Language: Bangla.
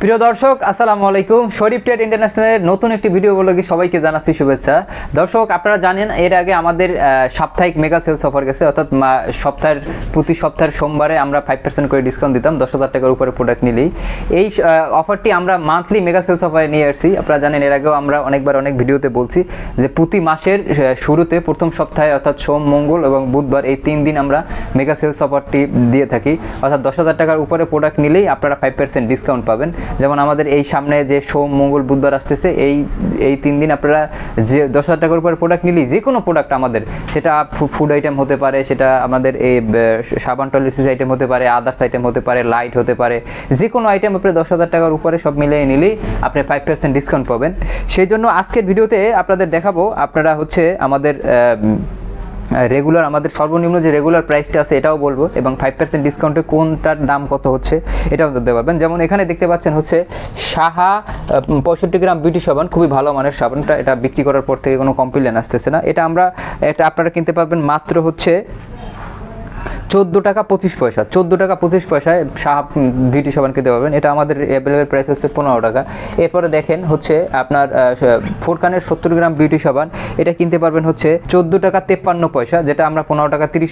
প্রিয় দর্শক, আসসালামু আলাইকুম। শরীফ ট্রেড ইন্টারন্যাশনালের নতুন একটি ভিডিও বলে সবাইকে জানাচ্ছি শুভেচ্ছা। দর্শক, আপনারা জানেন, এর আগে আমাদের সাপ্তাহিক মেগা সেলস অফার গেছে, অর্থাৎ সপ্তাহের, প্রতি সপ্তাহের সোমবারে আমরা ফাইভ পার্সেন্ট করে ডিসকাউন্ট দিতাম, দশ হাজার টাকার উপরে প্রোডাক্ট নিলেই। এই অফারটি আমরা মান্থলি মেগা সেলস অফারে নিয়ে আসছি। আপনারা জানেন, এর আগেও আমরা অনেকবার অনেক ভিডিওতে বলছি যে প্রতি মাসের শুরুতে প্রথম সপ্তাহে, অর্থাৎ সোম, মঙ্গল এবং বুধবার এই তিন দিন আমরা মেগা সেলস অফারটি দিয়ে থাকি। অর্থাৎ দশ হাজার টাকার উপরে প্রোডাক্ট নিলেই আপনারা ফাইভ পার্সেন্ট ডিসকাউন্ট পাবেন। যেমন আমাদের এই সামনে যে সোম, মঙ্গল, বুধবার আসতেছে, এই এই তিন দিন আপনারা যে দশ হাজার টাকার উপরে প্রোডাক্ট নিলেই যে কোনো প্রোডাক্ট আমাদের, সেটা ফুড আইটেম হতে পারে, সেটা আমাদের এই সাবান টয়লেট্রিস আইটেম হতে পারে আদার্স আইটেম হতে পারে লাইট হতে পারে, যে কোনো আইটেম আপনি দশ হাজার টাকার উপরে সব মিলিয়ে নিলেই আপনি ফাইভ পার্সেন্ট ডিসকাউন্ট পাবেন। সেই জন্য আজকের ভিডিওতে আপনাদের দেখাবো, আপনারা হচ্ছে আমাদের রেগুলার আমাদের সর্বনিম্ন যে রেগুলার প্রাইসটা আছে এটাও বলব এবং ফাইভ পার্সেন্ট ডিসকাউন্টে কোনটার দাম কত হচ্ছে এটাও জানতে পারবেন। যেমন এখানে দেখতে পাচ্ছেন হচ্ছে সাহা পঁয়ষট্টি গ্রাম বিউটি সাবান, খুবই ভালো মানের সাবানটা। এটা বিক্রি করার পর থেকে কোনো কমপ্লেন আসতেছে না। এটা আমরা, এটা আপনারা কিনতে পারবেন মাত্র হচ্ছে চোদ্দ টাকা পঁচিশ পয়সা, চোদ্দ টাকা পঁচিশ পয়সায় সাহা বিউটি সাবান কিনতে পারবেন এটা আমাদের অ্যাভেলেবেল প্রাইস হচ্ছে পনেরো টাকা। এরপরে দেখেন হচ্ছে আপনার ফোরকানের সত্তর গ্রাম বিউটি সাবান এটা কিনতে পারবেন হচ্ছে চোদ্দ টাকা তেপ্পান্ন পয়সা, যেটা আমরা পনেরো টাকা তিরিশ